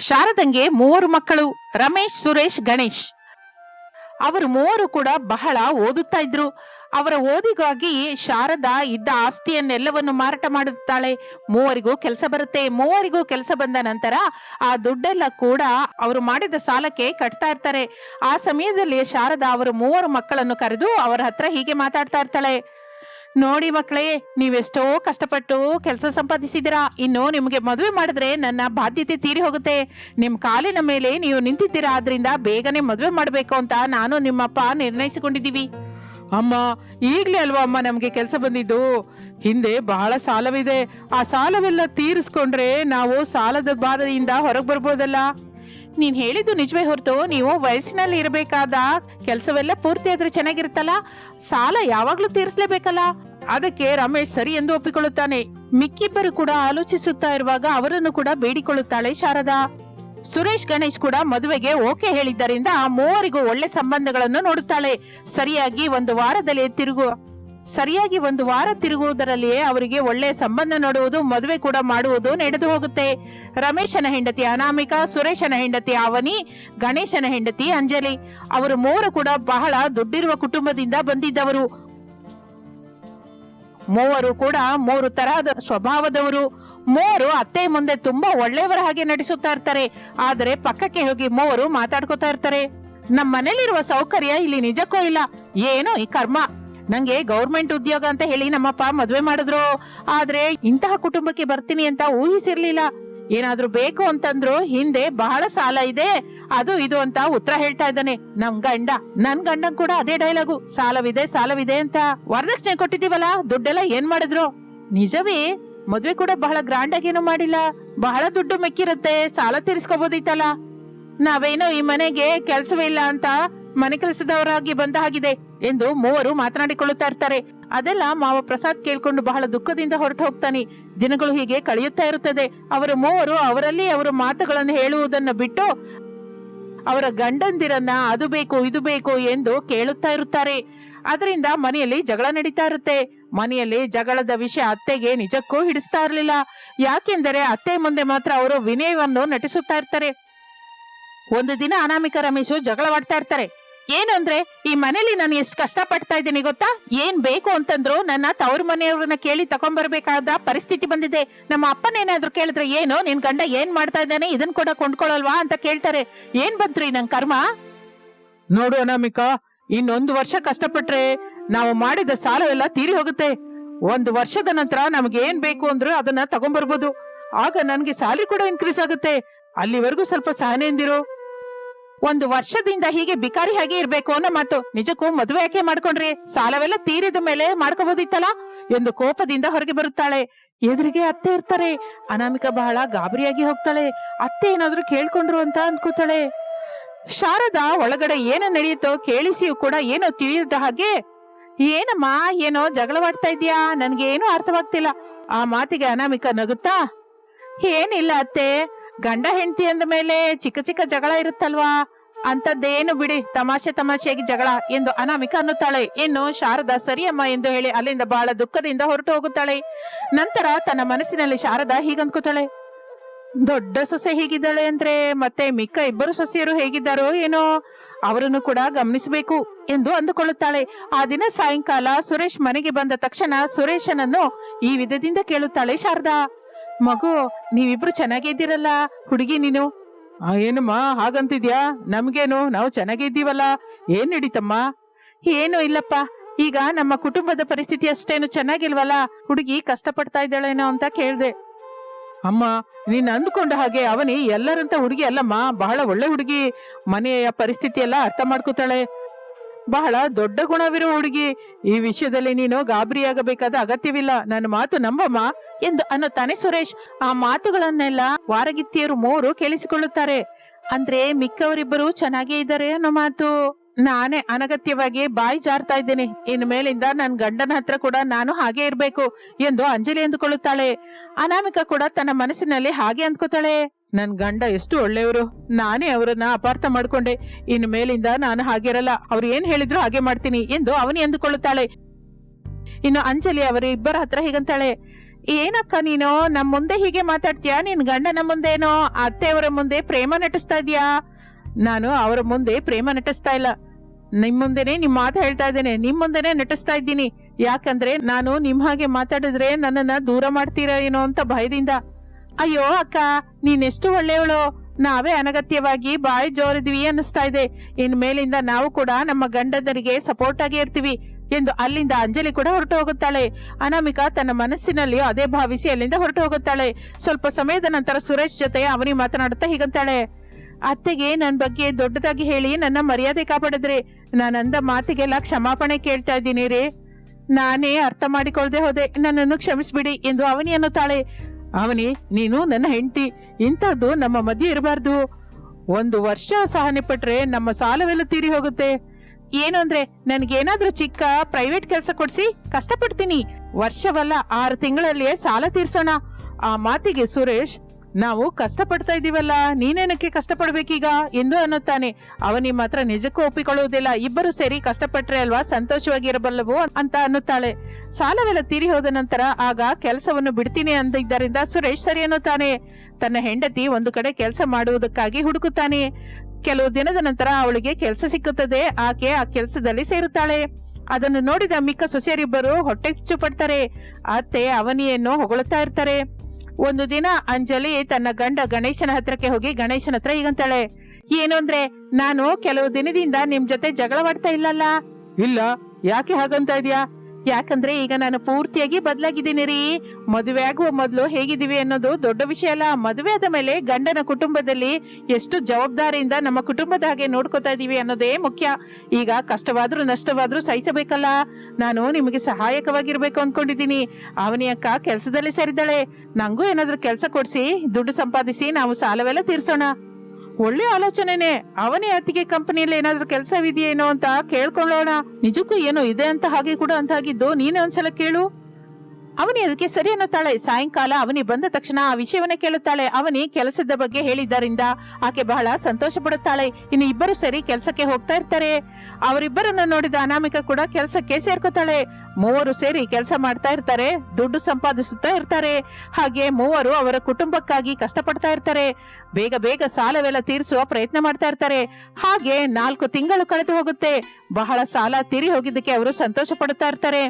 ಶಾರದಂಗೆ ಮೂವರು ಮಕ್ಕಳು, ರಮೇಶ್, ಸುರೇಶ್, ಗಣೇಶ್. ಅವರು ಮೂವರು ಕೂಡ ಬಹಳ ಓದುತ್ತಾ ಇದ್ರು. ಅವರ ಓದಿಗಾಗಿ ಶಾರದಾ ಇದ್ದ ಆಸ್ತಿಯನ್ನೆಲ್ಲವನ್ನು ಮಾರಾಟ ಮಾಡುತ್ತಾಳೆ. ಮೂವರಿಗೂ ಕೆಲಸ ಬರುತ್ತೆ. ಮೂವರಿಗೂ ಕೆಲಸ ಬಂದ ನಂತರ ಆ ದುಡ್ಡೆಲ್ಲ ಕೂಡ ಅವರು ಮಾಡಿದ ಸಾಲಕ್ಕೆ ಕಟ್ತಾ ಇರ್ತಾರೆ. ಆ ಸಮಯದಲ್ಲಿ ಶಾರದಾ ಅವರು ಮೂವರು ಮಕ್ಕಳನ್ನು ಕರೆದು ಅವರ ಹತ್ರ ಹೀಗೆ ಮಾತಾಡ್ತಾ ಇರ್ತಾಳೆ. ನೋಡಿ ಮಕ್ಕಳೇ, ನೀವೆಷ್ಟೋ ಕಷ್ಟಪಟ್ಟು ಕೆಲಸ ಸಂಪಾದಿಸಿದ್ದೀರಾ. ಇನ್ನು ನಿಮಗೆ ಮದುವೆ ಮಾಡಿದ್ರೆ ನನ್ನ ಬಾಧ್ಯತೆ ತೀರಿ ಹೋಗುತ್ತೆ. ನಿಮ್ಮ ಕಾಲಿನ ಮೇಲೆ ನೀವು ನಿಂತಿದ್ದೀರಾ, ಆದ್ರಿಂದ ಬೇಗನೆ ಮದುವೆ ಮಾಡಬೇಕು ಅಂತ ನಾನು ನಿಮ್ಮಪ್ಪ ನಿರ್ಣಯಿಸಿಕೊಂಡಿದ್ದೀವಿ. ಅಮ್ಮ, ಈಗಲೇ ಅಲ್ವಾ ಅಮ್ಮ ನಮಗೆ ಕೆಲಸ ಬಂದಿದ್ದು? ಹಿಂದೆ ಬಹಳ ಸಾಲವಿದೆ. ಆ ಸಾಲವೆಲ್ಲ ತೀರಿಸ್ಕೊಂಡ್ರೆ ನಾವು ಸಾಲದ ಬಾಧೆಯಿಂದ ಹೊರಗೆ ಬರ್ಬೋದಲ್ಲ? ನೀನ್ ಹೇಳಿದ್ದು ನಿಜವೇ ಹೊರತು, ನೀವು ವಯಸ್ಸಿನಲ್ಲಿ ಇರಬೇಕಾದ ಕೆಲಸವೆಲ್ಲ ಪೂರ್ತಿ ಆದ್ರೆ ಚೆನ್ನಾಗಿರುತ್ತಲ್ಲ? ಸಾಲ ಯಾವಾಗ್ಲೂ ತೀರಿಸಲೇಬೇಕಲ್ಲ? ಅದಕ್ಕೆ ರಮೇಶ್ ಸರಿ ಎಂದು ಒಪ್ಪಿಕೊಳ್ಳುತ್ತಾನೆ. ಮಿಕ್ಕಿಬ್ಬರು ಕೂಡ ಆಲೋಚಿಸುತ್ತಾ ಇರುವಾಗ ಅವರನ್ನು ಕೂಡ ಬೇಡಿಕೊಳ್ಳುತ್ತಾಳೆ ಶಾರದಾ. ಸುರೇಶ್, ಗಣೇಶ್ ಕೂಡ ಮದುವೆಗೆ ಓಕೆ ಹೇಳಿದ್ದರಿಂದ ಮೂವರಿಗೂ ಒಳ್ಳೆ ಸಂಬಂಧಗಳನ್ನು ನೋಡುತ್ತಾಳೆ. ಸರಿಯಾಗಿ ಒಂದು ವಾರದಲ್ಲಿ ತಿರುಗು ಸರಿಯಾಗಿ ಒಂದು ವಾರ ತಿರುಗುವುದರಲ್ಲಿಯೇ ಅವರಿಗೆ ಒಳ್ಳೆಯ ಸಂಬಂಧ ನೋಡುವುದು, ಮದುವೆ ಕೂಡ ಮಾಡುವುದು ನಡೆದು ಹೋಗುತ್ತೆ. ರಮೇಶನ ಹೆಂಡತಿ ಅನಾಮಿಕಾ, ಸುರೇಶನ ಹೆಂಡತಿ ಅವನಿ ಗಣೇಶನ ಹೆಂಡತಿ ಅಂಜಲಿ. ಅವರು ಮೂವರು ಕೂಡ ಬಹಳ ದುಡ್ಡಿರುವ ಕುಟುಂಬದಿಂದ ಬಂದಿದ್ದವರು. ಮೂವರು ಕೂಡ ಮೂರು ತರಹದ ಸ್ವಭಾವದವರು. ಮೂವರು ಅತ್ತೆ ಮುಂದೆ ತುಂಬಾ ಒಳ್ಳೆಯವರ ಹಾಗೆ ನಟಿಸುತ್ತಾ ಇರ್ತಾರೆ. ಆದರೆ ಪಕ್ಕಕ್ಕೆ ಹೋಗಿ ಮೂವರು ಮಾತಾಡ್ಕೋತಾ ಇರ್ತಾರೆ. ನಮ್ಮ ಮನೇಲಿರುವ ಸೌಕರ್ಯ ಇಲ್ಲಿ ನಿಜಕ್ಕೂ ಇಲ್ಲ. ಏನೋ ಈ ಕರ್ಮ. ನಂಗೆ ಗೌರ್ಮೆಂಟ್ ಉದ್ಯೋಗ ಅಂತ ಹೇಳಿ ನಮ್ಮಪ್ಪ ಮದ್ವೆ ಮಾಡಿದ್ರು. ಆದ್ರೆ ಇಂತಹ ಕುಟುಂಬಕ್ಕೆ ಬರ್ತೀನಿ ಅಂತ ಊಹಿಸಿರ್ಲಿಲ್ಲ. ಏನಾದ್ರೂ ಬೇಕು ಅಂತಂದ್ರು ಹಿಂದೆ ಬಹಳ ಸಾಲ ಇದೆ. ಅದು ಇದು ಅಂತ ಉತ್ತರ ಹೇಳ್ತಾ ಇದ್ದಾನೆ. ನಮ್ ಗಂಡ, ನನ್ ಗಂಡನ್ ಕೂಡ ಅದೇ ಡೈಲಾಗು. ಸಾಲವಿದೆ ಸಾಲವಿದೆ ಅಂತ. ವರದಕ್ಷಿಣೆ ಕೊಟ್ಟಿದ್ದೀವಲ್ಲ, ದುಡ್ಡೆಲ್ಲ ಏನ್ ಮಾಡಿದ್ರು? ನಿಜವೇ, ಮದ್ವೆ ಕೂಡ ಬಹಳ ಗ್ರಾಂಡ್ ಆಗೇನು ಮಾಡಿಲ್ಲ. ಬಹಳ ದುಡ್ಡು ಮೆಕ್ಕಿರುತ್ತೆ, ಸಾಲ ತೀರಿಸ್ಕೋಬೋದಿತ್ತಲ್ಲ. ನಾವೇನೋ ಈ ಮನೆಗೆ ಕೆಲ್ಸವೇ ಇಲ್ಲ ಅಂತ ಮನೆ ಕೆಲಸದವರಾಗಿ ಬಂದ ಹಾಗಿದೆ ಎಂದು ಮೂವರು ಮಾತನಾಡಿಕೊಳ್ಳುತ್ತಾ ಇರ್ತಾರೆ. ಅದೆಲ್ಲ ಮಾವ ಪ್ರಸಾದ್ ಕೇಳ್ಕೊಂಡು ಬಹಳ ದುಃಖದಿಂದ ಹೊರಟು ಹೋಗ್ತಾನೆ. ದಿನಗಳು ಹೀಗೆ ಕಳೆಯುತ್ತಾ ಇರುತ್ತದೆ. ಅವರು ಮೂವರು ಅವರಲ್ಲಿ ಅವರ ಮಾತುಗಳನ್ನು ಹೇಳುವುದನ್ನು ಬಿಟ್ಟು ಅವರ ಗಂಡಂದಿರನ್ನ ಅದು ಬೇಕು, ಇದು ಬೇಕು ಎಂದು ಕೇಳುತ್ತಾ ಇರುತ್ತಾರೆ. ಅದರಿಂದ ಮನೆಯಲ್ಲಿ ಜಗಳ ನಡೀತಾ ಇರುತ್ತೆ. ಮನೆಯಲ್ಲಿ ಜಗಳದ ವಿಷಯ ಅತ್ತೆಗೆ ನಿಜಕ್ಕೂ ಹಿಡಿಸ್ತಾ ಇರಲಿಲ್ಲ. ಯಾಕೆಂದರೆ ಅತ್ತೆ ಮುಂದೆ ಮಾತ್ರ ಅವರು ವಿನಯವನ್ನು ನಟಿಸುತ್ತಾ ಇರ್ತಾರೆ. ಒಂದು ದಿನ ಅನಾಮಿಕ ರಮೇಶು ಜಗಳವಾಡ್ತಾ ಇರ್ತಾರೆ. ಏನು ಅಂದ್ರೆ, ಈ ಮನೇಲಿ ನಾನು ಎಷ್ಟು ಕಷ್ಟ ಪಡ್ತಾ ಇದ್ದೀನಿ ಗೊತ್ತಾ? ಏನ್ ಬೇಕು ಅಂತಂದ್ರು ನನ್ನ ತವರು ಮನೆಯವ್ರನ್ನ ಕೇಳಿ ತಗೊಂಡ್ಬರ್ಬೇಕಾದ ಪರಿಸ್ಥಿತಿ ಬಂದಿದೆ. ನಮ್ಮ ಅಪ್ಪನೇನಾದ್ರೂ ಕೇಳಿದ್ರೆ, ಏನು, ನಿನ್ ಗಂಡ ಏನ್ ಮಾಡ್ತಾ ಇದ್ದಾನೆ? ಇದನ್ ಕೂಡ ಕೊಂಡ್ಕೊಳಲ್ವಾ? ಅಂತ ಕೇಳ್ತಾರೆ. ಏನ್ ಬಂತ್ರಿ ನನ್ ಕರ್ಮ? ನೋಡು ಅನಾಮಿಕಾ, ಇನ್ನೊಂದು ವರ್ಷ ಕಷ್ಟಪಟ್ರೆ ನಾವು ಮಾಡಿದ ಸಾಲವೆಲ್ಲ ತೀರಿ ಹೋಗುತ್ತೆ. ಒಂದು ವರ್ಷದ ನಂತರ ನಮ್ಗೆ ಏನ್ ಬೇಕು ಅಂದ್ರೆ ಅದನ್ನ ತಗೊಂಡ್ಬರ್ಬೋದು ಆಗ ನನ್ಗೆ ಸ್ಯಾಲರಿ ಕೂಡ ಇನ್ಕ್ರೀಸ್ ಆಗುತ್ತೆ. ಅಲ್ಲಿವರೆಗೂ ಸ್ವಲ್ಪ ಸಹನೆಯಿಂದಿರು. ಒಂದು ವರ್ಷದಿಂದ ಹೀಗೆ ಬಿಕಾರಿ ಹಾಗೆ ಇರ್ಬೇಕು ಅನ್ನೋ ಮಾತು. ನಿಜಕ್ಕೂ ಮದುವೆ ಯಾಕೆ ಮಾಡ್ಕೊಂಡ್ರಿ? ಸಾಲವೆಲ್ಲ ತೀರಿದ ಮೇಲೆ ಮಾಡ್ಕೋಬಹುದಿತ್ತಲ್ಲ ಎಂದು ಕೋಪದಿಂದ ಹೊರಗೆ ಬರುತ್ತಾಳೆ. ಎದುರಿಗೆ ಅತ್ತೆ ಇರ್ತಾರೆ. ಅನಾಮಿಕ ಬಹಳ ಗಾಬರಿಯಾಗಿ ಹೋಗ್ತಾಳೆ. ಅತ್ತೆ ಏನಾದ್ರೂ ಕೇಳ್ಕೊಂಡ್ರು ಅಂತ ಅನ್ಕೋತಾಳೆ ಶಾರದಾ, ಒಳಗಡೆ ಏನೋ ನಡೆಯುತ್ತೋ ಕೇಳಿಸಿಯೂ ಕೂಡ ಏನೋ ತಿಳಿಯದ ಹಾಗೆ, ಏನಮ್ಮ, ಏನೋ ಜಗಳವಾಡ್ತಾ ಇದೀಯಾ ನನ್ಗೆ ಏನೂ ಅರ್ಥವಾಗ್ತಿಲ್ಲ. ಆ ಮಾತಿಗೆ ಅನಾಮಿಕ ನಗುತ್ತಾ, ಏನಿಲ್ಲ ಅತ್ತೆ. ಗಂಡ ಹೆಂಡತಿ ಅಂದ ಮೇಲೆ ಚಿಕ್ಕ ಚಿಕ್ಕ ಜಗಳ ಇರುತ್ತಲ್ವಾ? ಅಂತದ್ದೇನು ಬಿಡಿ, ತಮಾಷೆ ತಮಾಷೆಯಾಗಿ ಜಗಳ ಎಂದು ಅನಾಮಿಕ ಅನ್ನುತ್ತಾಳೆ. ಇನ್ನು ಶಾರದಾ ಸರಿಯಮ್ಮ ಎಂದು ಹೇಳಿ ಅಲ್ಲಿಂದ ಬಹಳ ದುಃಖದಿಂದ ಹೊರಟು ಹೋಗುತ್ತಾಳೆ. ನಂತರ ತನ್ನ ಮನಸ್ಸಿನಲ್ಲಿ ಶಾರದಾ ಹೀಗಂದ್ಕೋತಾಳೆ ದೊಡ್ಡ ಸೊಸೆ ಹೇಗಿದ್ದಾಳೆ ಅಂದ್ರೆ ಮತ್ತೆ ಮಿಕ್ಕ ಇಬ್ಬರು ಸೊಸೆಯರು ಹೇಗಿದ್ದಾರೋ ಏನೋ ಅವರನ್ನು ಕೂಡ ಗಮನಿಸಬೇಕು ಎಂದು ಅಂದುಕೊಳ್ಳುತ್ತಾಳೆ. ಆ ದಿನ ಸಾಯಂಕಾಲ ಸುರೇಶ್ ಮನೆಗೆ ಬಂದ ತಕ್ಷಣ ಸುರೇಶನನ್ನು ಈ ವಿಧದಿಂದ ಕೇಳುತ್ತಾಳೆ ಶಾರದಾ. ಮಗು, ನೀವಿಬ್ರು ಚೆನ್ನಾಗಿದ್ದೀರಲ್ಲ, ಹುಡುಗಿ ನೀನು? ಏನಮ್ಮ, ಹಾಗಂತಿದ್ಯಾ? ನಮ್ಗೇನು, ನಾವು ಚೆನ್ನಾಗಿದ್ದೀವಲ್ಲ? ಏನ್ ನಡೀತಮ್ಮ? ಏನು ಇಲ್ಲಪ್ಪ. ಈಗ ನಮ್ಮ ಕುಟುಂಬದ ಪರಿಸ್ಥಿತಿ ಅಷ್ಟೇನು ಚೆನ್ನಾಗಿಲ್ವಲ್ಲ? ಹುಡುಗಿ ಕಷ್ಟಪಡ್ತಾ ಇದ್ದಾಳೇನೋ ಅಂತ ಕೇಳ್ದೆ. ಅಮ್ಮ, ನೀನ್ ಅಂದ್ಕೊಂಡ ಹಾಗೆ ಅವನಿ ಎಲ್ಲರಂತ ಹುಡುಗಿ ಅಲ್ಲಮ್ಮ. ಬಹಳ ಒಳ್ಳೆ ಹುಡುಗಿ. ಮನೆಯ ಪರಿಸ್ಥಿತಿ ಎಲ್ಲ ಅರ್ಥ ಮಾಡ್ಕೋತಾಳೆ. ಬಹಳ ದೊಡ್ಡ ಗುಣವಿರೋ ಹುಡುಗಿ. ಈ ವಿಷಯದಲ್ಲಿ ನೀನು ಗಾಬರಿಯಾಗಬೇಕಾದ ಅಗತ್ಯವಿಲ್ಲ. ನನ್ನ ಮಾತು ನಂಬಮ್ಮ ಎಂದು ಅನ್ನುತ್ತಾನೆ ಸುರೇಶ್. ಆ ಮಾತುಗಳನ್ನೆಲ್ಲ ವಾರಗಿತ್ತಿಯರು ಮೂರು ಕೇಳಿಸಿಕೊಳ್ಳುತ್ತಾರೆ. ಅಂದ್ರೆ ಮಿಕ್ಕವರಿಬ್ಬರು ಚೆನ್ನಾಗೇ ಇದ್ದಾರೆ ಅನ್ನೋ ಮಾತು. ನಾನೇ ಅನಗತ್ಯವಾಗಿ ಬಾಯಿ ಜಾರ್ತಾ ಇದ್ದೇನೆ. ಇನ್ ಮೇಲಿಂದ ನನ್ನ ಗಂಡನ ಹತ್ರ ಕೂಡ ನಾನು ಹಾಗೆ ಇರ್ಬೇಕು ಎಂದು ಅಂಜಲಿ ಅಂದುಕೊಳ್ಳುತ್ತಾಳೆ. ಅನಾಮಿಕ ಕೂಡ ತನ್ನ ಮನಸ್ಸಿನಲ್ಲಿ ಹಾಗೆ ಅಂದ್ಕೋತಾಳೆ. ನನ್ ಗಂಡ ಎಷ್ಟು ಒಳ್ಳೆಯವರು. ನಾನೇ ಅವರನ್ನ ಅಪಾರ್ಥ ಮಾಡ್ಕೊಂಡೆ. ಇನ್ನು ಮೇಲಿಂದ ನಾನು ಹಾಗಿರಲ್ಲ. ಅವ್ರು ಏನ್ ಹೇಳಿದ್ರು ಹಾಗೆ ಮಾಡ್ತೀನಿ ಎಂದು ಅವನಿ ಎಂದುಕೊಳ್ಳುತ್ತಾಳೆ ಇನ್ನು ಅಂಜಲಿ ಅವರ ಇಬ್ಬರ ಹತ್ರ ಹೀಗಂತಾಳೆ. ಏನಕ್ಕ ನೀನು? ನಮ್ ಮುಂದೆ ಹೀಗೆ ಮಾತಾಡ್ತೀಯಾ? ನಿನ್ ಗಂಡನ ಮುಂದೇನೋ? ಅತ್ತೆಯವರ ಮುಂದೆ ಪ್ರೇಮ ನಟಿಸ್ತಾ ಇದೀಯಾ? ನಾನು ಅವರ ಮುಂದೆ ಪ್ರೇಮ ನಟಿಸ್ತಾ ಇಲ್ಲ. ನಿಮ್ ಮುಂದೆನೆ ನಿಮ್ ಮಾತು ಹೇಳ್ತಾ ಇದ್ದೇನೆ. ನಿಮ್ ಮುಂದೆನೆ ನಟಿಸ್ತಾ ಇದ್ದೀನಿ. ಯಾಕಂದ್ರೆ ನಾನು ನಿಮ್ ಹಾಗೆ ಮಾತಾಡಿದ್ರೆ ನನ್ನನ್ನ ದೂರ ಮಾಡ್ತೀರಾ ಏನೋ ಅಂತ ಭಯದಿಂದ. ಅಯ್ಯೋ ಅಕ್ಕ ನೀನೆಷ್ಟು ಒಳ್ಳೆಯವಳು. ನಾವೇ ಅನಗತ್ಯವಾಗಿ ಬಾಯಿ ಜೋರಿದ್ವಿ ಅನ್ನಿಸ್ತಾ ಇದೆ. ಇನ್ ಮೇಲಿಂದ ನಾವು ಕೂಡ ನಮ್ಮ ಗಂಡದರಿಗೆ ಸಪೋರ್ಟ್ ಆಗಿ ಇರ್ತೀವಿ ಎಂದು ಅಲ್ಲಿಂದ ಅಂಜಲಿ ಕೂಡ ಹೊರಟು ಹೋಗುತ್ತಾಳೆ ಅನಾಮಿಕಾ ತನ್ನ ಮನಸ್ಸಿನಲ್ಲಿಯೂ ಅದೇ ಭಾವಿಸಿ ಅಲ್ಲಿಂದ ಹೊರಟು ಹೋಗುತ್ತಾಳೆ ಸ್ವಲ್ಪ ಸಮಯದ ನಂತರ ಸುರೇಶ್ ಜೊತೆ ಅವನಿ ಮಾತನಾಡುತ್ತಾ ಹೀಗಂತಾಳೆ ಅತ್ತೆಗೆ ನನ್ನ ಬಗ್ಗೆ ದೊಡ್ಡದಾಗಿ ಹೇಳಿ ನನ್ನ ಮರ್ಯಾದೆ ಕಾಪಾಡಿದ್ರಿ. ನಾನಂದ ಮಾತಿಗೆಲ್ಲ ಕ್ಷಮಾಪಣೆ ಕೇಳ್ತಾ ಇದ್ದೀನಿ ರೀ. ನಾನೇ ಅರ್ಥ ಮಾಡಿಕೊಳ್ಳದೆ ಹೋದೆ. ನನ್ನನ್ನು ಕ್ಷಮಿಸ್ಬಿಡಿ ಎಂದು ಅವನಿ ಅನ್ನುತ್ತಾಳೆ. ಅವನಿ, ನೀನು ನನ್ನ ಹೆಂಡತಿ, ಇಂಥದ್ದು ನಮ್ಮ ಮಧ್ಯೆ ಇರಬಾರ್ದು. ಒಂದು ವರ್ಷ ಸಹನೆ ಪಟ್ರೆ ನಮ್ಮ ಸಾಲವೆಲ್ಲ ತೀರಿ ಹೋಗುತ್ತೆ. ಏನು ಅಂದ್ರೆ, ನನ್ಗೇನಾದ್ರೂ ಚಿಕ್ಕ ಪ್ರೈವೇಟ್ ಕೆಲಸ ಕೊಡ್ಸಿ, ಕಷ್ಟಪಡ್ತೀನಿ. ವರ್ಷವಲ್ಲ ಆರು ತಿಂಗಳಲ್ಲಿಯೇ ಸಾಲ ತೀರ್ಸೋಣ. ಆ ಮಾತಿಗೆ ಸುರೇಶ್ ನಾವು ಕಷ್ಟಪಡ್ತಾ ಇದೀವಲ್ಲ ನೀನೇನಕ್ಕೆ ಕಷ್ಟಪಡ್ಬೇಕೀಗ? ಎಂದು ಅನ್ನುತ್ತಾನೆ. ಅವನಿ ಮಾತ್ರ ನಿಜಕ್ಕೂ ಒಪ್ಪಿಕೊಳ್ಳುವುದಿಲ್ಲ. ಇಬ್ಬರು ಸೇರಿ ಕಷ್ಟಪಟ್ಟರೆ ಅಲ್ವಾ, ಸಂತೋಷವಾಗಿರಬಲ್ಲವು ಅಂತ ಅನ್ನುತ್ತಾಳೆ. ಸಾಲವೆಲ್ಲ ತೀರಿ ಹೋದ ನಂತರ ಆಗ ಕೆಲಸವನ್ನು ಬಿಡ್ತೀನಿ ಅಂದಿದ್ದರಿಂದ ಸುರೇಶ್ ಸರಿ ಅನ್ನುತ್ತಾನೆ. ತನ್ನ ಹೆಂಡತಿ ಒಂದು ಕಡೆ ಕೆಲಸ ಮಾಡುವುದಕ್ಕಾಗಿ ಹುಡುಕುತ್ತಾನೆ. ಕೆಲವು ದಿನದ ನಂತರ ಅವಳಿಗೆ ಕೆಲಸ ಸಿಕ್ಕುತ್ತದೆ. ಆಕೆ ಆ ಕೆಲಸದಲ್ಲಿ ಸೇರುತ್ತಾಳೆ. ಅದನ್ನು ನೋಡಿದ ಮಿಕ್ಕ ಸೊಸೆಯರಿಬ್ಬರು ಹೊಟ್ಟೆ ಕಿಚ್ಚು ಪಡ್ತಾರೆ. ಅತ್ತೆ, ಅವನಿಯನ್ನು ಹೊಗಳುತ್ತಾ ಇರ್ತಾರೆ. ಒಂದು ದಿನ ಅಂಜಲಿ ತನ್ನ ಗಂಡ ಗಣೇಶನ ಹತ್ರಕ್ಕೆ ಹೋಗಿ ಗಣೇಶನ ಹತ್ರ ಈಗಂತಾಳೆ ಏನು ಅಂದ್ರೆ ನಾನು ಕೆಲವು ದಿನದಿಂದ ನಿಮ್ ಜೊತೆ ಜಗಳವಾಡ್ತಾ ಇಲ್ಲಲ್ಲ? ಇಲ್ಲ, ಯಾಕೆ ಹಾಗಂತ ಇದೀಯಾ? ಯಾಕಂದ್ರೆ ಈಗ ನಾನು ಪೂರ್ತಿಯಾಗಿ ಬದಲಾಗಿದ್ದೀನಿ ರೀ. ಮದುವೆ ಆಗುವ ಮೊದಲು ಹೇಗಿದ್ದೀವಿ ಅನ್ನೋದು ದೊಡ್ಡ ವಿಷಯ ಅಲ್ಲ. ಮದುವೆ ಆದ ಮೇಲೆ ಗಂಡನ ಕುಟುಂಬದಲ್ಲಿ ಎಷ್ಟು ಜವಾಬ್ದಾರಿಯಿಂದ ನಮ್ಮ ಕುಟುಂಬದ ಹಾಗೆ ನೋಡ್ಕೋತಾ ಇದೀವಿ ಅನ್ನೋದೇ ಮುಖ್ಯ. ಈಗ ಕಷ್ಟವಾದ್ರೂ ನಷ್ಟವಾದ್ರೂ ಸಹಿಸಬೇಕಲ್ಲ. ನಾನು ನಿಮಗೆ ಸಹಾಯಕವಾಗಿರ್ಬೇಕು ಅನ್ಕೊಂಡಿದ್ದೀನಿ. ಅವನಿ ಅಕ್ಕ ಕೆಲಸದಲ್ಲಿ ಸೇರಿದ್ದಾಳೆ. ನಂಗೂ ಏನಾದ್ರೂ ಕೆಲಸ ಕೊಡಿಸಿ, ದುಡ್ಡು ಸಂಪಾದಿಸಿ ನಾವು ಸಾಲವೆಲ್ಲ ತೀರ್ಸೋಣ. ಒಳ್ಳೆ ಆಲೋಚನೆನೆ. ಅವನೇ ಅತ್ತಿಗೆ ಕಂಪನಿಯಲ್ಲಿ ಏನಾದ್ರೂ ಕೆಲಸವಿದೆಯೇನೋ ಅಂತ ಕೇಳ್ಕೊಳ್ಳೋಣ. ನಿಜಕ್ಕೂ ಏನೋ ಇದೆ ಅಂತ ಹಾಗೆ ಕೂಡ ಅಂತ ಆಗಿದ್ದು ನೀನೇ ಒಂದ್ಸಲ ಕೇಳು. ಅವನಿ ಅದಕ್ಕೆ ಸರಿ ಅನ್ನುತ್ತಾಳೆ ಸಾಯಂಕಾಲ ಅವನಿ ಬಂದ ತಕ್ಷಣ ಆ ವಿಷಯವನ್ನ ಕೇಳುತ್ತಾಳೆ. ಅವನಿ ಕೆಲಸದ ಬಗ್ಗೆ ಹೇಳಿದ್ದರಿಂದ ಆಕೆ ಬಹಳ ಸಂತೋಷ ಪಡುತ್ತಾಳೆ ಇನ್ನು ಇಬ್ಬರು ಸರಿ ಕೆಲಸಕ್ಕೆ ಹೋಗ್ತಾ ಇರ್ತಾರೆ. ಅವರಿಬ್ಬರನ್ನ ನೋಡಿದ ಅನಾಮಿಕ ಕೂಡ ಕೆಲಸಕ್ಕೆ ಸೇರ್ಕೋತಾಳೆ. ಮೂವರು ಸೇರಿ ಕೆಲಸ ಮಾಡ್ತಾ ಇರ್ತಾರೆ. ದುಡ್ಡು ಸಂಪಾದಿಸುತ್ತಾ ಇರ್ತಾರೆ. ಹಾಗೆ ಮೂವರು ಅವರ ಕುಟುಂಬಕ್ಕಾಗಿ ಕಷ್ಟಪಡ್ತಾ ಇರ್ತಾರೆ. ಬೇಗ ಬೇಗ ಸಾಲವೆಲ್ಲ ತೀರಿಸುವ ಪ್ರಯತ್ನ ಮಾಡ್ತಾ ಇರ್ತಾರೆ. ಹಾಗೆ ನಾಲ್ಕು ತಿಂಗಳು ಕಳೆದು ಹೋಗುತ್ತೆ. ಬಹಳ ಸಾಲ ತೀರಿ ಹೋಗಿದ್ದಕ್ಕೆ ಅವರು ಸಂತೋಷ ಪಡುತ್ತಾ ಇರ್ತಾರೆ.